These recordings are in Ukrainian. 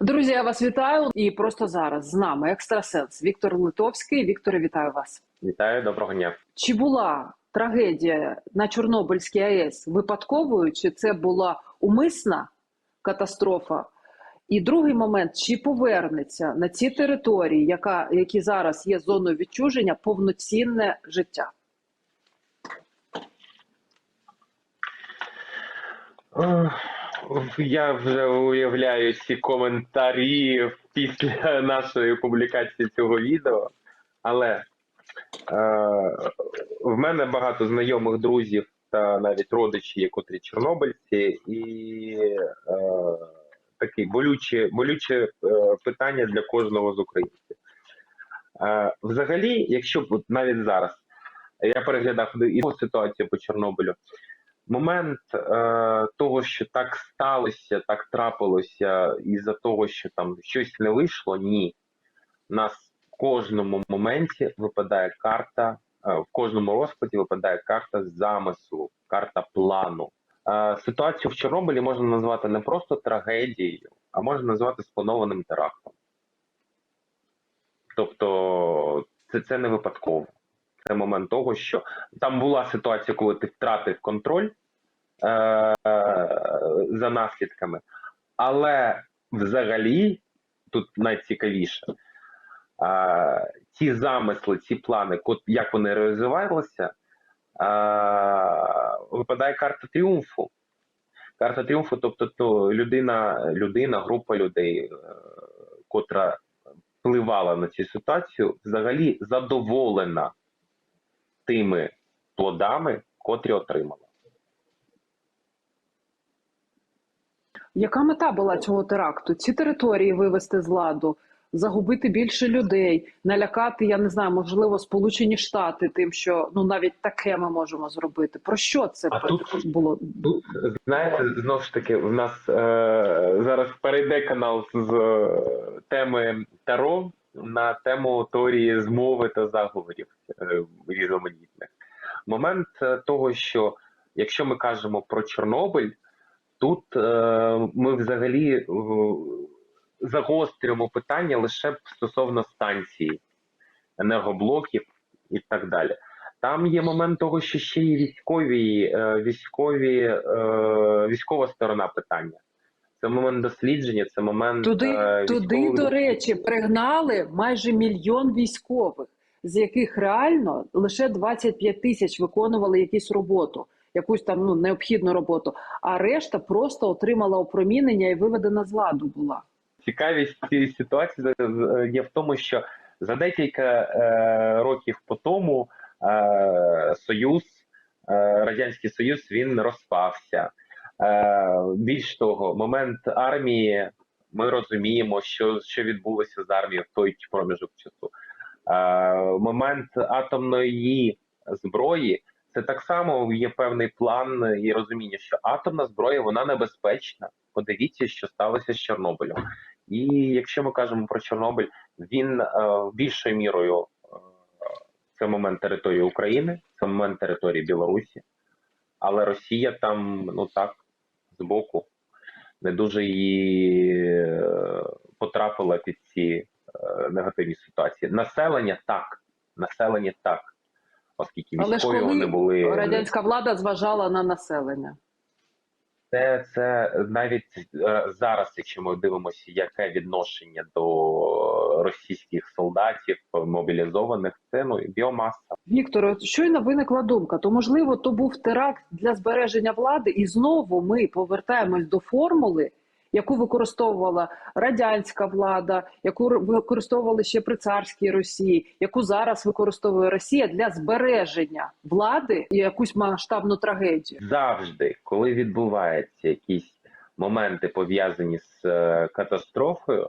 Друзі, я вас вітаю і просто зараз з нами екстрасенс Віктор Литовський. Вікторе, вітаю вас. Вітаю, доброго дня. Чи була трагедія на Чорнобильській АЕС випадковою, чи це була умисна катастрофа? І другий момент: чи повернеться на ці території, яка які зараз є зоною відчуження, повноцінне життя? Я вже уявляю ці коментарі після нашої публікації цього відео, але е, в мене багато знайомих друзів та навіть родичі, котрі чорнобильці, і е, таке болюче, болюче питання для кожного з українців. Е, взагалі, якщо навіть зараз я переглядав і ситуацію по Чорнобилю, момент е, того, що так сталося, так трапилося, із-за того, що там щось не вийшло, ні. У нас в кожному моменті випадає карта, е, в кожному розкладі випадає карта замислу, карта плану. Е, ситуацію в Чорнобилі можна назвати не просто трагедією, а можна назвати спланованим терактом. Тобто, це, це не випадково. Це момент того, що там була ситуація, коли ти втратив контроль е- за наслідками, але взагалі тут найцікавіше, е- ці замисли, ці плани, як вони реалізувалися, е- випадає карта тріумфу. Карта тріумфу, тобто то людина, людина, група людей, е- котра впливала на цю ситуацію, взагалі задоволена тими плодами, котрі отримала. Яка мета була цього теракту? Ці території вивести з ладу, загубити більше людей, налякати, я не знаю, можливо, Сполучені Штати тим, що ну навіть таке ми можемо зробити. Про що це А тут- було? Тут, знаєте, знову ж таки, в нас е, зараз перейде канал з е, теми Таро на тему теорії змови та заговорів різноманітних. Момент е, того, що якщо ми кажемо про Чорнобиль, тут е, ми взагалі е, загострюємо питання лише стосовно станції, енергоблоків і так далі. Там є момент того, що ще є військові, е, військові, е, військова сторона питання. Це момент дослідження, це момент Туди, е, туди, до речі, пригнали майже мільйон військових, з яких реально лише 25 тисяч виконували якусь роботу, якусь там ну необхідну роботу. А решта просто отримала опромінення і виведена з ладу була. Цікавість цієї ситуації е, є в тому, що за декілька е, років по тому е, Союз, е, Радянський Союз, він розпався. Е, більш того, момент армії, ми розуміємо, що, що відбулося з армією в той проміжок часу. Е, момент атомної зброї. Це так само є певний план і розуміння, що атомна зброя вона небезпечна. Подивіться, що сталося з Чорнобилем. І якщо ми кажемо про Чорнобиль, він е, більшою мірою е, це момент території України, це момент території Білорусі, але Росія там, ну так, збоку, не дуже її потрапила під ці е, негативні ситуації. Населення так, населення так, оскільки військові вони були радянська влада зважала на населення. Це, це навіть е, зараз, якщо ми дивимося, яке відношення до російських солдатів мобілізованих, це ну біомаса. Віктор, щойно виникла думка, то можливо, то був теракт для збереження влади, і знову ми повертаємось до формули, яку використовувала радянська влада, яку використовували ще при царській Росії, яку зараз використовує Росія для збереження влади і якусь масштабну трагедію. Завжди, коли відбуваються якісь моменти пов'язані з е, катастрофою.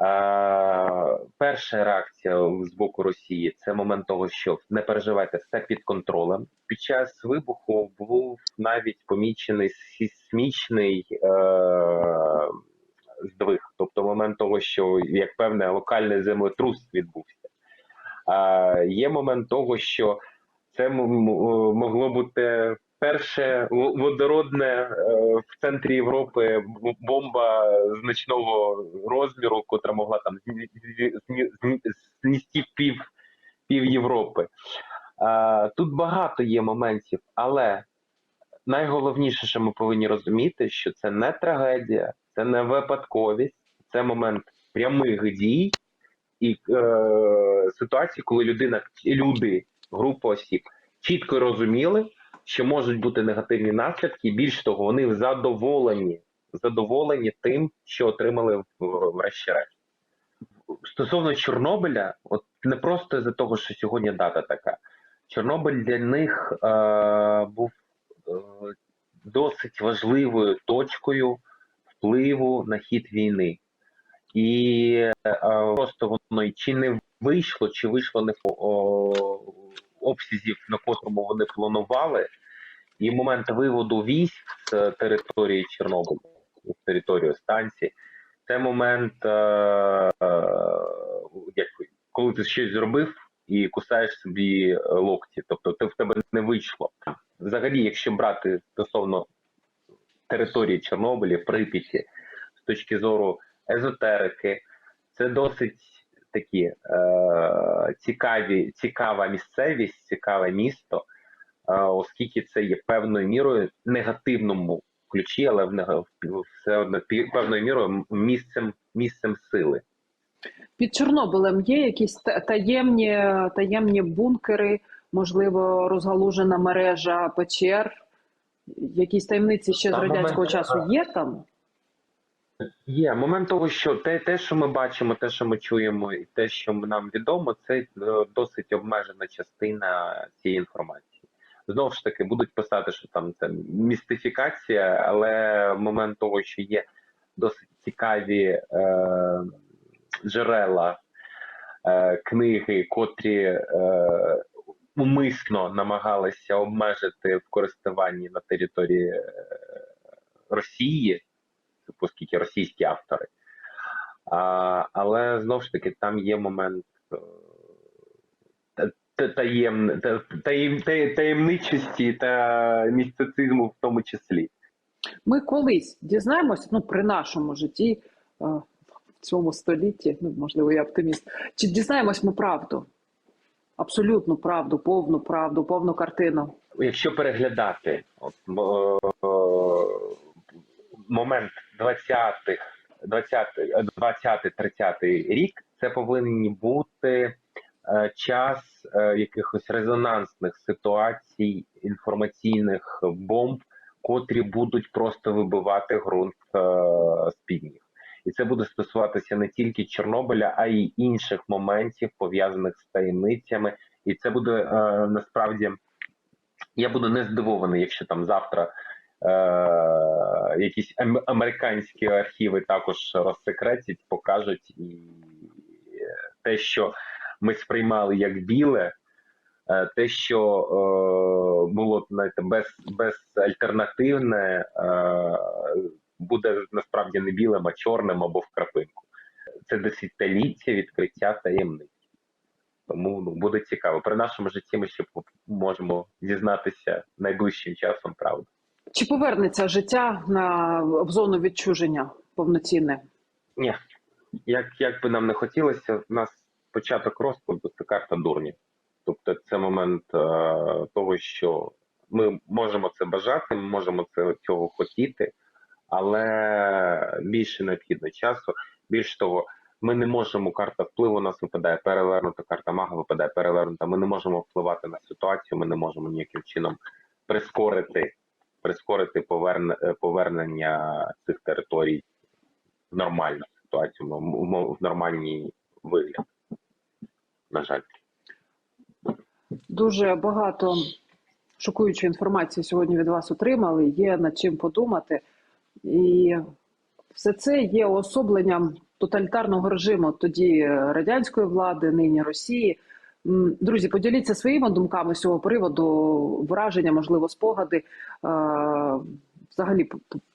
Е, перша реакція з боку Росії це момент того, що не переживайте все під контролем. Під час вибуху був навіть помічений сейсмічний е, здвиг, тобто момент того, що як певне локальний землетрус відбувся. Е, є момент того, що це могло бути перше водородне е, в центрі Європи бомба значного розміру, котра могла там зні- зні- зні- зні- зністи пів, пів Європи. Тут багато є моментів, але найголовніше, що ми повинні розуміти, що це не трагедія, це не випадковість, це момент прямих дій і е, ситуації, коли людина, люди, група осіб чітко розуміли, що можуть бути негативні наслідки, більш того, вони задоволені, задоволені тим, що отримали врешті-решт. Стосовно Чорнобиля, от не просто з-за того, що сьогодні дата така. Чорнобиль для них е, був е, досить важливою точкою впливу на хід війни. І е, просто воно чи не вийшло, чи вийшло не о, обсязів, на котрому вони планували, і момент виводу військ з території Чорнобиля, з території станції, це момент, е, е, як, коли ти щось зробив і кусаєш собі локті, тобто ти в тебе не вийшло. Взагалі, якщо брати стосовно території Чорнобиля, Прип'яті, з точки зору езотерики, це досить такі е, цікаві, цікава місцевість, цікаве місто, е, оскільки це є певною мірою негативному ключі, але в все одно певною мірою місцем, місцем сили. Під Чорнобилем є якісь таємні, таємні бункери, можливо, розгалужена мережа печер, якісь таємниці ще з радянського момент, часу є там? Є момент того, що те, те, що ми бачимо, те, що ми чуємо, і те, що нам відомо, це е, досить обмежена частина цієї інформації. Знову ж таки, будуть писати, що там це містифікація, але момент того, що є досить цікаві е, джерела, е, книги, котрі е, умисно намагалися обмежити в користуванні на території е, Росії оскільки російські автори. А, але знову ж таки, там є момент е, та- та- таєм, таєм, таємничості та містицизму в тому числі. Ми колись дізнаємося, ну при нашому житті е, в цьому столітті, ну можливо, я оптиміст. Чи дізнаємось ми правду? Абсолютну правду, повну правду, повну картину. Якщо переглядати от, е, момент 20-х, 20, 30 рік, це повинні бути е, час е, якихось резонансних ситуацій, інформаційних бомб, котрі будуть просто вибивати ґрунт е, з під ніг. І це буде стосуватися не тільки Чорнобиля, а й інших моментів пов'язаних з таємницями. І це буде е, насправді я буду не здивований, якщо там завтра е, якісь ам- американські архіви також розсекретять, покажуть і е, те, що ми сприймали як біле, е, те, що е, було знаєте, без, безальтернативне, е, буде насправді не білим, а чорним або в крапинку. Це десятиліття відкриття таємниць. Тому ну, буде цікаво. При нашому житті ми ще можемо дізнатися найближчим часом правду. Чи повернеться життя на в зону відчуження повноцінне? Ні, як, як би нам не хотілося, в нас початок розкладу це карта дурні. Тобто це момент е, того, що ми можемо це бажати, ми можемо це цього хотіти, але більше необхідно часу. Більш того, ми не можемо карта впливу, у нас випадає перевернута, карта мага випадає перевернута. Ми не можемо впливати на ситуацію, ми не можемо ніяким чином прискорити, прискорити е, повернення цих територій в нормальну ситуацію, в, нормальній вигляд. На жаль. Дуже багато шокуючої інформації сьогодні від вас отримали. Є над чим подумати, і все це є уособленням тоталітарного режиму тоді радянської влади, нині Росії. Друзі, поділіться своїми думками з цього приводу, враження, можливо, спогади. е, Взагалі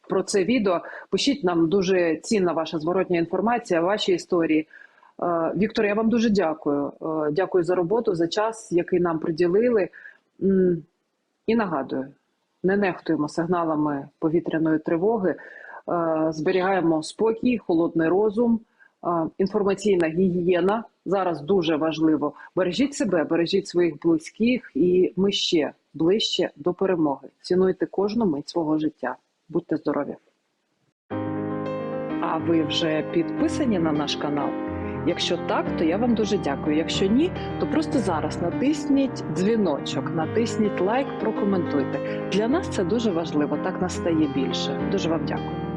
про це відео. Пишіть нам дуже цінна ваша зворотня інформація, ваші історії. Е, Віктор, я вам дуже дякую. Е, Дякую за роботу, за час, який нам приділили. І нагадую, не нехтуємо сигналами повітряної тривоги, зберігаємо спокій, холодний розум, інформаційна гігієна зараз дуже важливо. Бережіть себе, бережіть своїх близьких, і ми ще ближче до перемоги. Цінуйте кожну мить свого життя. Будьте здорові! А ви вже підписані на наш канал? Якщо так, то я вам дуже дякую. Якщо ні, то просто зараз натисніть дзвіночок, натисніть лайк, прокоментуйте. Для нас це дуже важливо. Так нас стає більше. Дуже вам дякую.